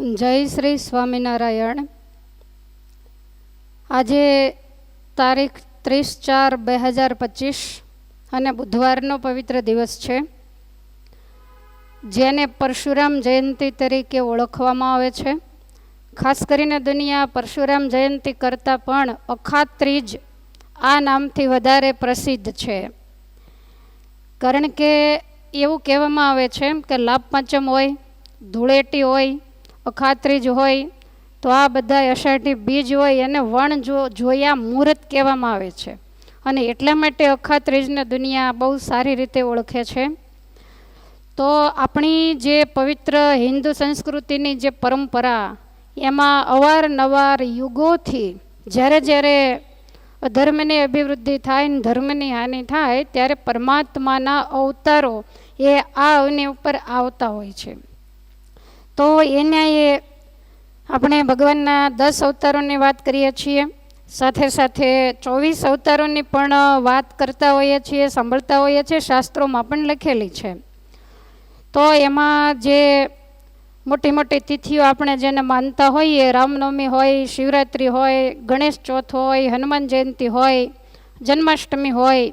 જય શ્રી સ્વામિનારાયણ. આજે તારીખ ત્રીસ ચાર બે હજાર પચીસ અને બુધવારનો પવિત્ર દિવસ છે. જેને પરશુરામ જયંતિ તરીકે ઓળખવામાં આવે છે. ખાસ કરીને દુનિયા પરશુરામ જયંતિ કરતાં પણ અખાત ત્રીજ આ નામથી વધારે પ્રસિદ્ધ છે. કારણ કે એવું કહેવામાં આવે છે કે લાભ પાંચમ હોય, ધૂળેટી હોય અખાત્રીજ હોય, તો આ બધા અષાઢી બીજ હોય અને વણ જો જોયા મુહૂર્ત કહેવામાં આવે છે. અને એટલા માટે અખાત્રીજને દુનિયા બહુ સારી રીતે ઓળખે છે. તો આપણી જે પવિત્ર હિન્દુ સંસ્કૃતિની જે પરંપરા, એમાં અવારનવાર યુગોથી જ્યારે જ્યારે ધર્મની અભિવૃદ્ધિ થાય ને ધર્મની હાનિ થાય, ત્યારે પરમાત્માના અવતારો એ આ અવની ઉપર આવતા હોય છે. તો એના એ આપણે ભગવાનના દસ અવતારોની વાત કરીએ છીએ. સાથે સાથે ચોવીસ અવતારોની પણ વાત કરતા હોઈએ છીએ, સાંભળતા હોઈએ છીએ, શાસ્ત્રોમાં પણ લખેલી છે. તો એમાં જે મોટી મોટી તિથિઓ આપણે જેને માનતા હોઈએ, રામનવમી હોય, શિવરાત્રિ હોય, ગણેશ ચોથ હોય, હનુમાન જયંતિ હોય, જન્માષ્ટમી હોય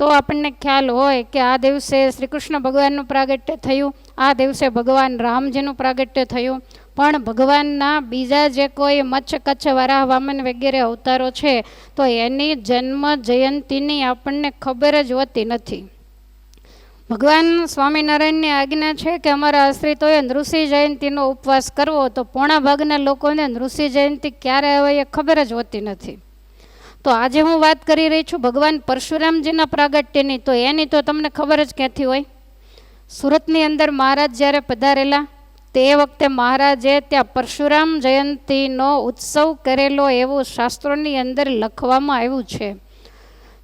તો આપણને ખ્યાલ હોય કે આ દિવસે શ્રી કૃષ્ણ ભગવાનનું પ્રાગટ્ય થયું, આ દિવસે ભગવાન રામજીનું પ્રાગટ્ય થયું. પણ ભગવાનના બીજા જે કોઈ મચ્છ, કચ્છ, વરાહ, વામન વગેરે અવતારો છે, તો એની જન્મ જયંતિની આપણને ખબર જ હોતી નથી. ભગવાન સ્વામિનારાયણની આજ્ઞા છે કે અમારા આશ્રિતોએ નૃષિ જયંતિનો ઉપવાસ કરવો, તો પોણા ભાગના લોકોને નૃષિ જયંતિ ક્યારે આવે એ ખબર જ હોતી નથી. તો આજે હું વાત કરી રહી છું ભગવાન પરશુરામજીના પ્રાગટ્યની. તો એની તો તમને ખબર જ ક્યાંથી હોય? સુરતની અંદર મહારાજ જ્યારે પધારેલા, તે વખતે મહારાજે ત્યાં પરશુરામ જયંતિનો ઉત્સવ કરેલો એવું શાસ્ત્રોની અંદર લખવામાં આવ્યું છે.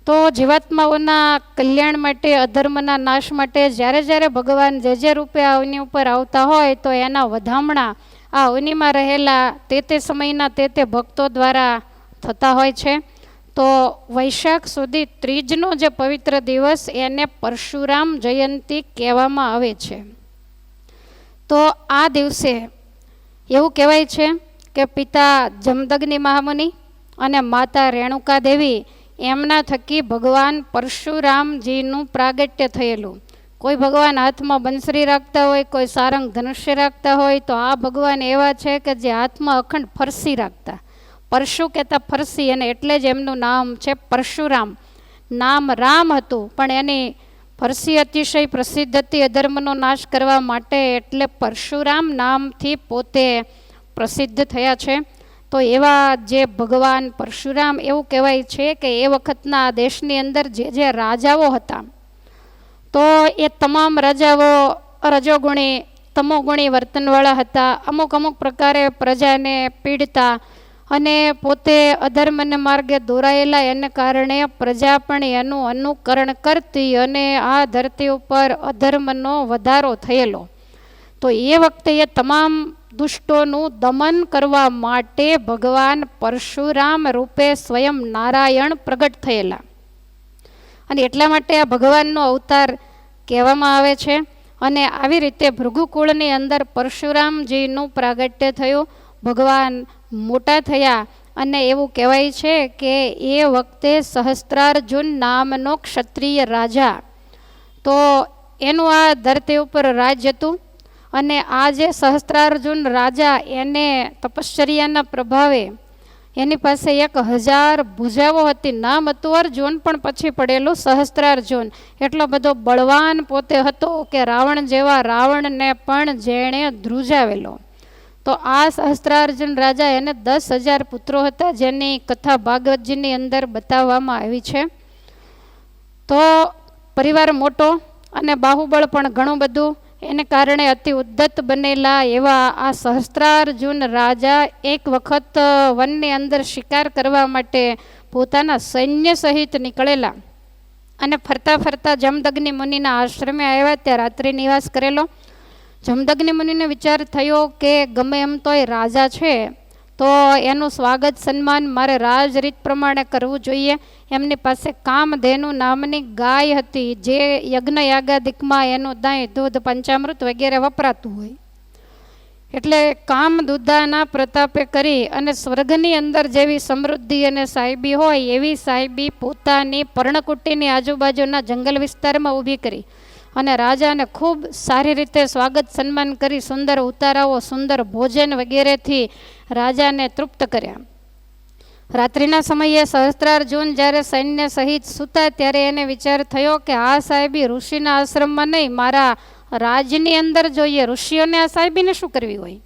તો જીવાત્માઓના કલ્યાણ માટે, અધર્મના નાશ માટે જ્યારે જ્યારે ભગવાન જે જે રૂપે અવની ઉપર આવતા હોય, તો એના વધામણા આ અવનીમાં રહેલા તે તે સમયના તે તે ભક્તો દ્વારા થતા હોય છે. તો વૈશાખ સુધી ત્રીજનો જે પવિત્ર દિવસ એને પરશુરામ જયંતિ કહેવામાં આવે છે. તો આ દિવસે એવું કહેવાય છે કે પિતા જમદગ્નિ મહામુનિ અને માતા રેણુકા દેવી એમના થકી ભગવાન પરશુરામજીનું પ્રાગટ્ય થયેલું. કોઈ ભગવાન હાથમાં બંસરી રાખતા હોય, કોઈ સારંગ ધનુષ્ય રાખતા હોય, તો આ ભગવાન એવા છે કે જે હાથમાં અખંડ ફરસી રાખતા. પરશુ કહેતા ફરસી અને એટલે જ એમનું નામ છે પરશુરામ. નામ રામ હતું, પણ એની ફરસી અતિશય પ્રસિદ્ધ હતી. અધર્મનો નાશ કરવા માટે એટલે પરશુરામ નામથી પોતે પ્રસિદ્ધ થયા છે. તો એવા જે ભગવાન પરશુરામ એવું કહેવાય છે કે એ વખતના દેશની અંદર જે જે રાજાઓ હતા, તો એ તમામ રાજાઓ, રજોગુણી, તમોગુણી વર્તનવાળા હતા. અમુક અમુક પ્રકારે પ્રજાને પીડતા અને પોતે અધર્મને માર્ગે દોરાયેલા એને કારણે પ્રજા પણ એનું અનુકરણ કરતી અને આ ધરતી ઉપર અધર્મનો વધારો થયેલો. તો એ વખતે એ તમામ દુષ્ટોનું દમન કરવા માટે ભગવાન પરશુરામ રૂપે સ્વયં નારાયણ પ્રગટ થયેલા. અને એટલા માટે આ ભગવાનનો અવતાર કહેવામાં આવે છે. અને આવી રીતે ભૃગુકુળની અંદર પરશુરામજીનું પ્રાગટ્ય થયું. ભગવાન મોટા થયા અને એવું કહેવાય છે કે એ વખતે સહસ્ત્રાર્જુન નામનો ક્ષત્રિય રાજા. તો એનું આ ધરતી ઉપર રાજ હતું અને આ જે સહસ્ત્રાર્જુન રાજા એને તપશ્ચર્યાના પ્રભાવે એની પાસે એક હજાર ભુજાઓ હતી. નામ હતું અર્જુન, પણ પછી પડેલું સહસ્ત્રાર્જુન. એટલો બધો બળવાન પોતે હતો કે રાવણ જેવા રાવણને પણ જેણે ધ્રુજાવેલો. તો આ સહસ્ત્રાર્જુન રાજા એને દસ હજાર પુત્રો હતા, જેની કથા ભાગવતજીની અંદર બતાવવામાં આવી છે. તો પરિવાર મોટો અને બાહુબળ પણ ઘણું બધું. એને કારણે અતિ ઉદ્ધત બનેલા એવા આ સહસ્ત્રાર્જુન રાજા એક વખત વનની અંદર શિકાર કરવા માટે પોતાના સૈન્ય સહિત નીકળેલા અને ફરતા ફરતા જમદગ્નિ મુનિના આશ્રમે આવ્યા, ત્યાં રાત્રિ નિવાસ કરેલો. જમદગ્નિ મુનિને વિચાર થયો કે ગમે એમ તો એ રાજા છે, તો એનું સ્વાગત સન્માન મારે રાજ રીત પ્રમાણે કરવું જોઈએ. એમની પાસે કામધેનુ નામની ગાય હતી, જે યજ્ઞ યાગાદિકમાં એનું દહીં દૂધ, પંચામૃત વગેરે વપરાતું હોય. એટલે કામ દુધાના પ્રતાપે કરી અને સ્વર્ગની અંદર જેવી સમૃદ્ધિ અને સાહેબી હોય, એવી સાહેબી પોતાની પર્ણકુટીની આજુબાજુના જંગલ વિસ્તારમાં ઊભી કરી. અને રાજાને ખૂબ સારી રીતે સ્વાગત સન્માન કરી સુંદર ઉતારાઓ, સુંદર ભોજન વગેરેથી રાજાને તૃપ્ત કર્યા. રાત્રિના સમયે સહસ્ત્રાર્જુન જ્યારે સૈન્ય સહિત સૂતા ત્યારે એને વિચાર થયો કે આ સાહેબી ઋષિના આશ્રમમાં નહીં, મારા રાજની અંદર જોઈએ, ઋષિઓને આ સાહેબીને શું કરવી હોય?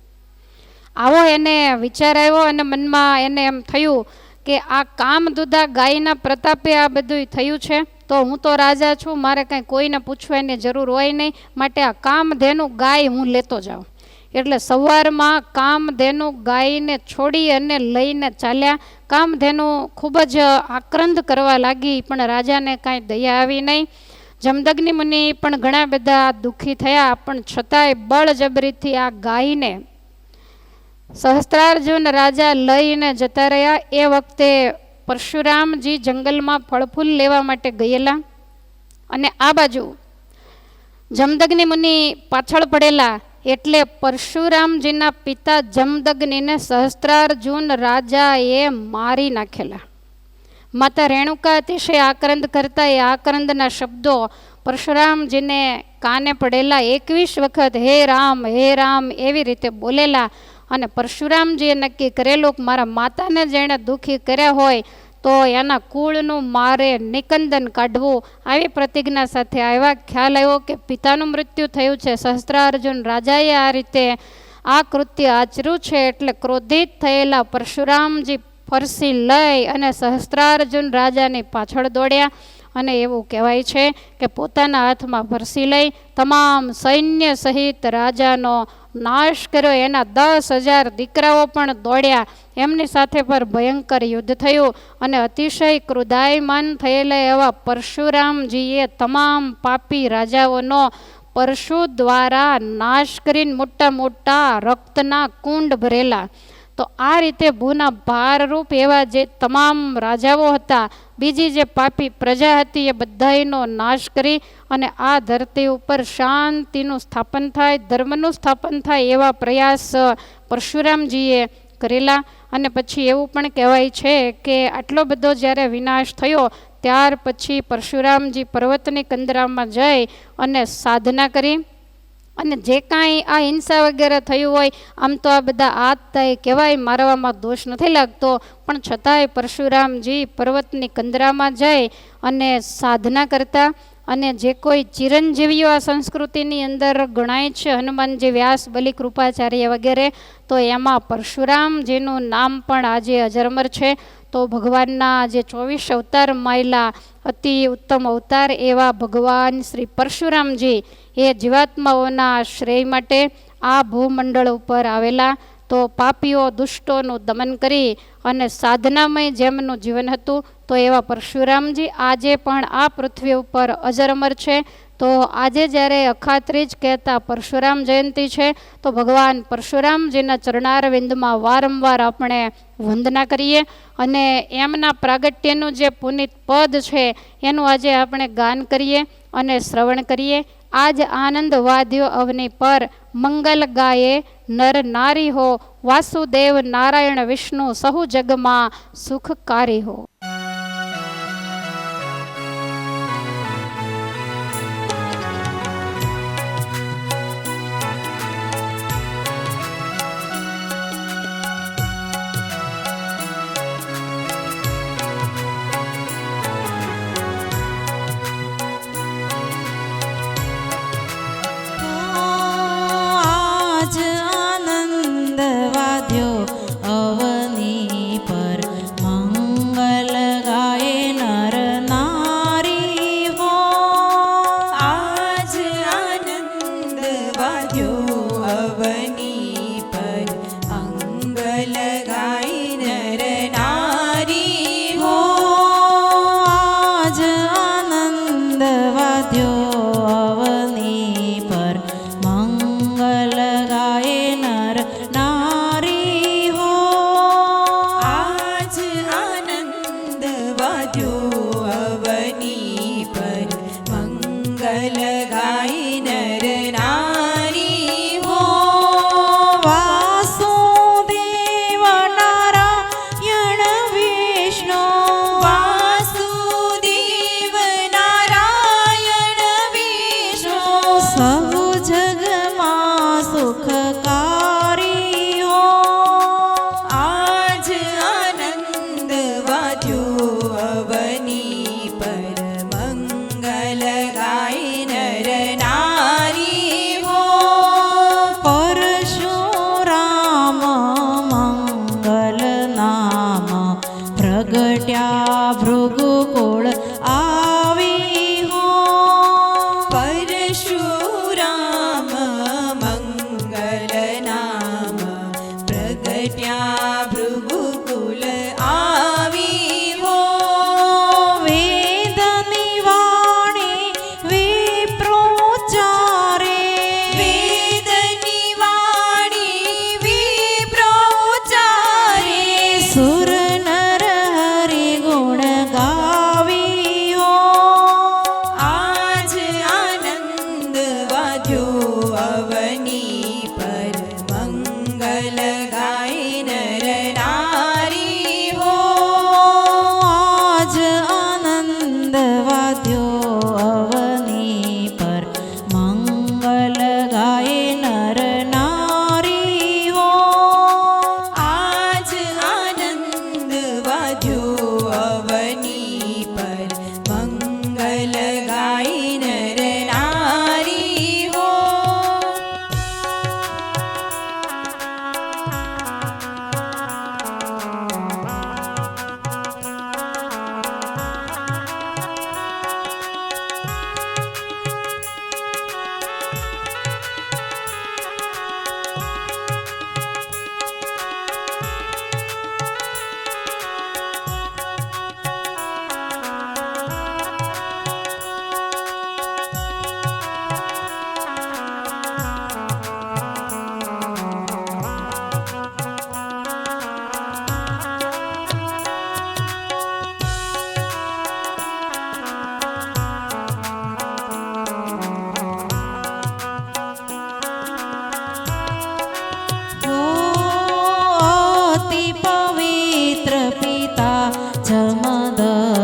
આવો એને વિચાર આવ્યો અને મનમાં એને એમ થયું કે આ કામ દુધા ગાયના પ્રતાપે આ બધું થયું છે? તો હું તો રાજા છું, મારે કાંઈ કોઈને પૂછવાની જરૂર હોય નહીં. માટે આ કામધેનું ગાય હું લેતો જાઉં. એટલે સવારમાં કામધેનુ ગાયને છોડી અને લઈને ચાલ્યા. કામધેનુ ખૂબ જ આક્રંદ કરવા લાગી, પણ રાજાને કાંઈ દયા આવી નહીં. જમદગ્નિ મુનિ પણ ઘણા બધા દુઃખી થયા, પણ છતાંય બળજબરીથી આ ગાયને સહસ્ત્રાર્જુન રાજા લઈને જતા રહ્યા. એ વખતે પરશુરામજી જંગલમાં ફળફૂલ લેવા માટે ગયેલા અને આ બાજુ જમદગ્નિ મુનિ પાછળ પડેલા એટલે પરશુરામજીના પિતા જમદગ્નિને સહસ્ત્રાર્જુન રાજાએ મારી નાખેલા. માતા રેણુકા અતિશય આક્રંદ કરતા એ આક્રંદના શબ્દો પરશુરામજીને કાને પડેલા. એકવીસ વખત, હે રામ હે રામ, એવી રીતે બોલેલા અને પરશુરામજીએ નક્કી કરેલું મારા માતાને જેણે દુઃખી કર્યા હોય, તો એના કુળનું મારે નિકંદન કાઢવું. આવી પ્રતિજ્ઞા સાથે આવ્યા. ખ્યાલ આવ્યો કે પિતાનું મૃત્યુ થયું છે. સહસ્ત્રાર્જુન રાજાએ આ રીતે આ કૃત્ય આચર્યું છે એટલે ક્રોધિત થયેલા પરશુરામજી ફરસી લઈ અને સહસ્ત્રાર્જુન રાજાની પાછળ દોડ્યા. અને એવું કહેવાય છે કે પોતાના હાથમાં ફરસી લઈ તમામ સૈન્ય સહિત રાજાનો નાશ કર્યો એના દસ હજાર દીકરાઓ પણ દોડ્યા. એમની સાથે પર ભયંકર યુદ્ધ થયું અને અતિશય ક્રુદાયમાન થયેલા એવા પરશુરામજીએ તમામ પાપી રાજાઓનો પરશુ દ્વારા નાશ કરીને મોટા મોટા રક્તના કુંડ ભરેલા. તો આ રીતે ભૂના ભારરૂપ એવા જે તમામ રાજાઓ હતા, બીજી જે પાપી પ્રજા હતી એ બધાનો નાશ કરી અને આ ધરતી ઉપર શાંતિનું સ્થાપન થાય, ધર્મનું સ્થાપન થાય એવા પ્રયાસ પરશુરામજીએ કરેલા. અને પછી એવું પણ કહેવાય છે કે આટલો બધો જ્યારે વિનાશ થયો, ત્યાર પછી પરશુરામજી પર્વતની કંદરામાં જઈ અને સાધના કરી. અને જે કાંઈ આ હિંસા વગેરે થયું હોય, આમ તો આ બધા આત થાય કહેવાય, મારવામાં દોષ નથી લાગતો. પણ છતાંય પરશુરામજી પર્વતની કંદરામાં જાય અને સાધના કરતા અને જે કોઈ ચિરંજીવીઓ આ સંસ્કૃતિની અંદર ગણાય છે, હનુમાનજી, વ્યાસ, બલિ, કૃપાચાર્ય વગેરે, તો એમાં પરશુરામજીનું નામ પણ આજે અજરમર છે. તો ભગવાનના જે ચોવીસ અવતાર માયલા અતિ ઉત્તમ અવતાર એવા ભગવાન શ્રી પરશુરામજી એ જીવાત્માઓના શ્રેય માટે આ ભૂમંડળ ઉપર આવેલા તો પાપીઓ દુષ્ટોનું દમન કરી અને સાધનામય જેમનું જીવન હતું, તો એવા પરશુરામજી આજે પણ આ પૃથ્વી ઉપર અજરમર છે. તો આજે જ્યારે અખાત્રીજ કહેતા પરશુરામ જયંતિ છે, તો ભગવાન પરશુરામજીના ચરણારવિંદમાં વારંવાર આપણે વંદના કરીએ અને એમના પ્રાગટ્યનું જે પુનિત પદ છે, એનું આજે આપણે ગાન કરીએ અને શ્રવણ કરીએ. આજ આનંદ વાદ્યો અવની પર. મંગલ ગાયે, નર નારી હો, વાસુદેવ નારાયણ વિષ્ણુ સહુ જગમાં સુખકારી હો. વાદ્યો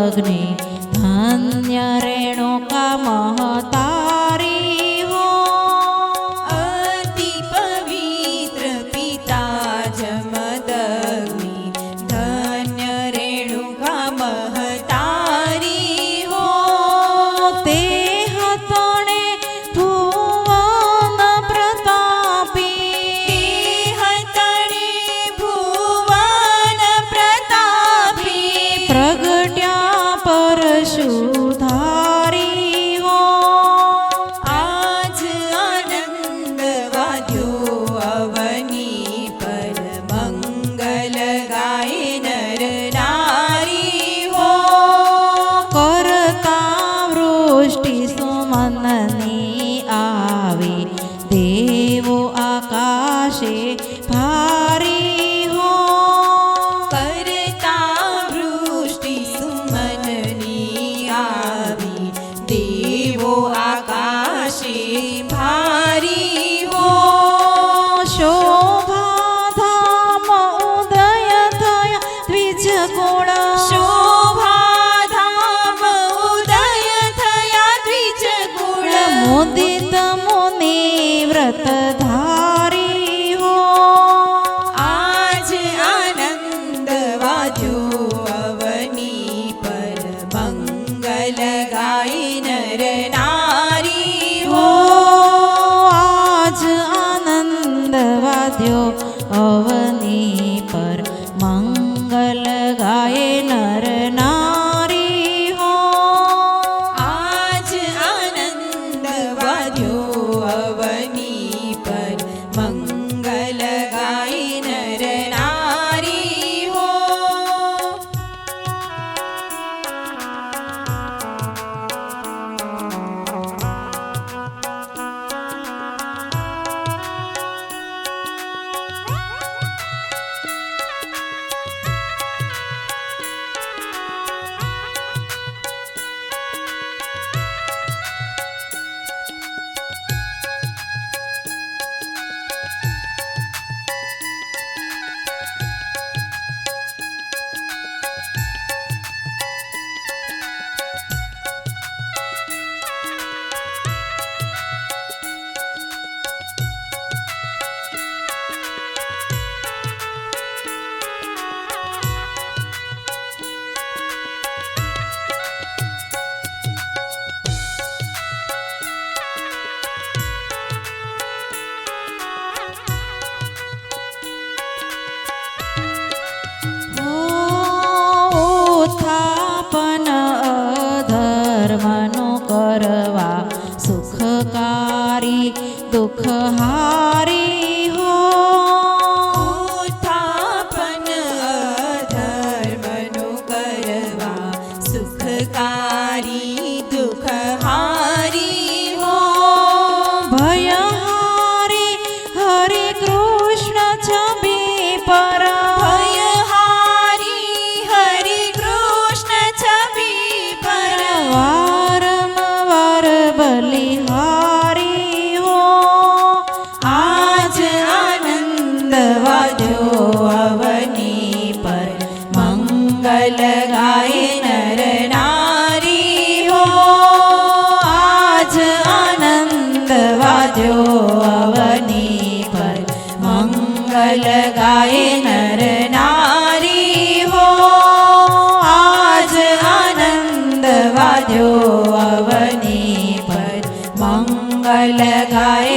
અગ્નિ ધન્ય રેણુકા મહ. આકાશી મંગલ ગાય નર નારી હો આજ આનંદ વાદ્યો અવની પર મંગલ ગાય નર નારી હો આજ આનંદ વાદ્યો અવની પર મંગલ ગાય